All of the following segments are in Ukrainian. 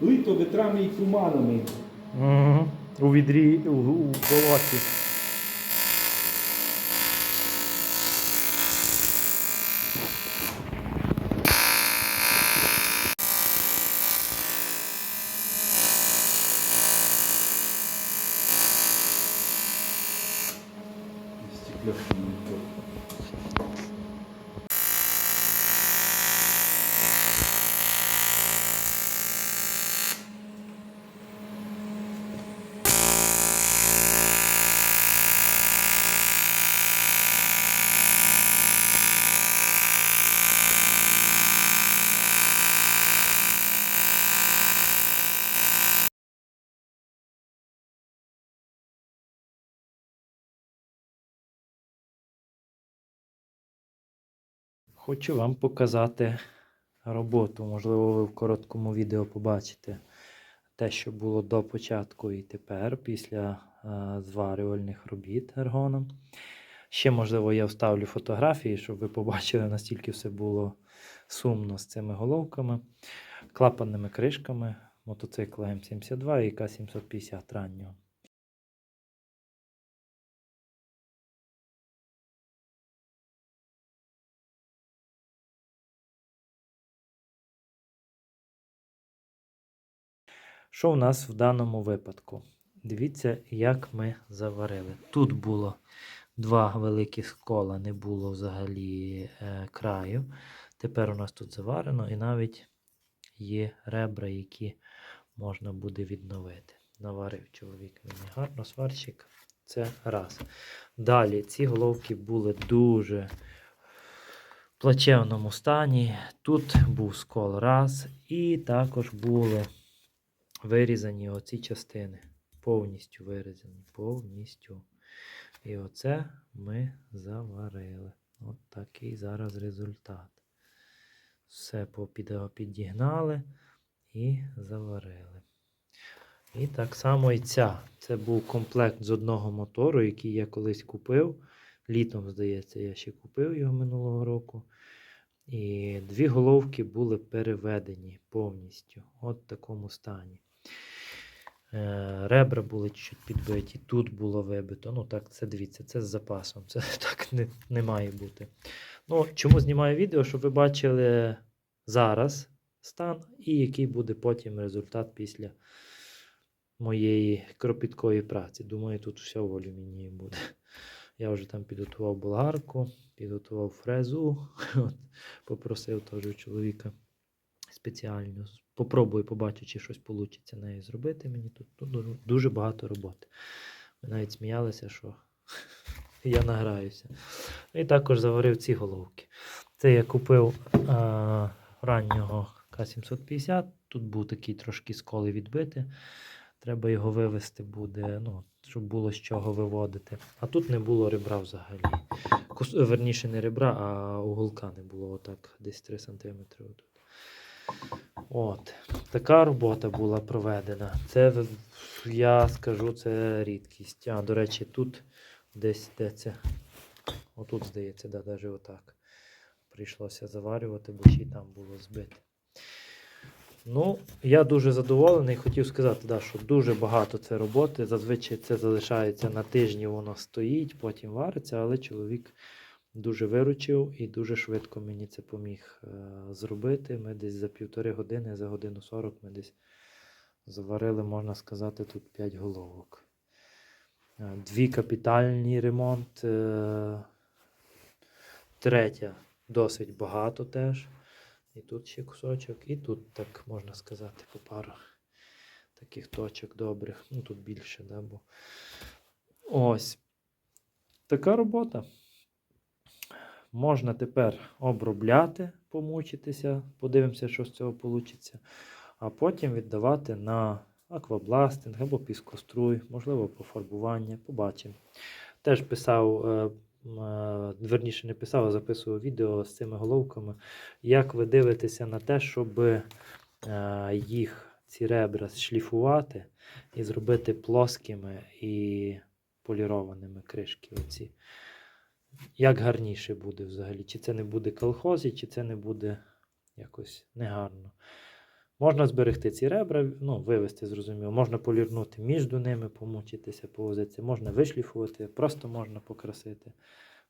лито вітрами і туманами. Угу. У відрі, у, у болоті. Стеклянний Хочу вам показати роботу. Можливо, ви в короткому відео побачите те, що було до початку і тепер, після е, зварювальних робіт ергоном. Ще, можливо, я вставлю фотографії, щоб ви побачили, настільки все було сумно з цими головками, клапанними кришками мотоцикла М72 і К750 раннього. Що в нас в даному випадку? Дивіться, як ми заварили. Тут було два великих кола, не було взагалі е, краю. Тепер у нас тут заварено і навіть є ребра, які можна буде відновити. Наварив чоловік мені гарно, сварщик. Це раз. Далі ці головки були дуже плачевному стані. Тут був скол раз, і також були вирізані оці частини. Повністю вирізані. Повністю. І оце ми заварили. От такий зараз результат. Все підігнали і заварили. І так само і ця. Це був комплект з одного мотору, який я колись купив. Літом, здається, я ще купив його минулого року. І дві головки були переведені повністю. От в такому стані. Е, Ребра були чуть підбиті, тут було вибито. Ну так, це дивіться, це з запасом. Це так не, не має бути. Ну, чому знімаю відео, щоб ви бачили зараз стан і який буде потім результат після моєї кропіткої праці. Думаю, тут все в алюмінії буде. Я вже там підготував болгарку, підготував фрезу. От, попросив теж чоловіка спеціально. Попробую, побачу, чи щось вийде нею зробити. Мені тут ну, дуже, багато роботи. Ми навіть сміялися, що я награюся. І також заварив ці головки. Це я купив а, раннього К750. Тут був такий трошки сколи відбити. Треба його вивести буде, ну, щоб було з чого виводити. А тут не було ребра взагалі. Кус... Верніше, не ребра, а уголка не було отак, десь 3 см. Отут. От. Така робота була проведена. Це я скажу, це рідкість. А, до речі, тут десь де це. Отут, здається, да, навіть отак. Прийшлося заварювати, бо ще й там було збите. Ну, я дуже задоволений. Хотів сказати, да, що дуже багато це роботи. Зазвичай це залишається на тижні, воно стоїть, потім вариться, але чоловік дуже виручив і дуже швидко мені це поміг е, зробити. Ми десь за півтори години, за годину 40 ми десь заварили, можна сказати, тут 5 головок. Е, Дві капітальні ремонт. е, Третя досить багато теж. І тут ще кусочок, і тут, так можна сказати, по пару таких точок добрих. Ну тут більше, да, бо ось. Така робота. Можна тепер обробляти, помучитися, подивимося, що з цього вийде. А потім віддавати на аквабластинг або піскоструй, можливо, пофарбування. Побачимо. Теж писав, е, верніше не писав, а записував відео з цими головками. Як ви дивитеся на те, щоб е, їх, ці ребра, шліфувати і зробити плоскими і полірованими кришки оці. Як гарніше буде взагалі? Чи це не буде колхозі, чи це не буде якось негарно. Можна зберегти ці ребра, ну, вивести, зрозуміло. Можна полірнути між ними, помучитися, повозитися. Можна вишліфувати, просто можна покрасити.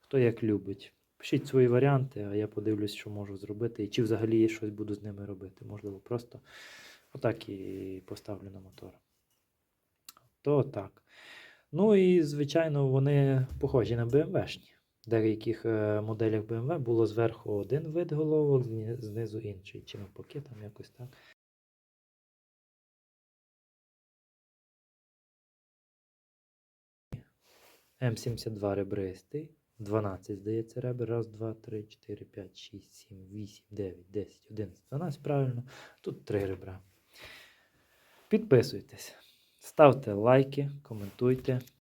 Хто як любить. Пишіть свої варіанти, а я подивлюсь, що можу зробити, і чи взагалі щось буду з ними робити. Можливо, просто отак і поставлю на мотор. То так. Ну і, звичайно, вони похожі на BMW-шні. В деяких е, моделях BMW було зверху один вид головок, знизу інший. Чи навпаки, там якось так. М72 ребристий. 12, здається, ребер. Раз, два, три, чотири, п'ять, шість, сім, вісім, дев'ять, десять, одинадцять, дванадцять. Правильно. Тут три ребра. Підписуйтесь, ставте лайки, коментуйте.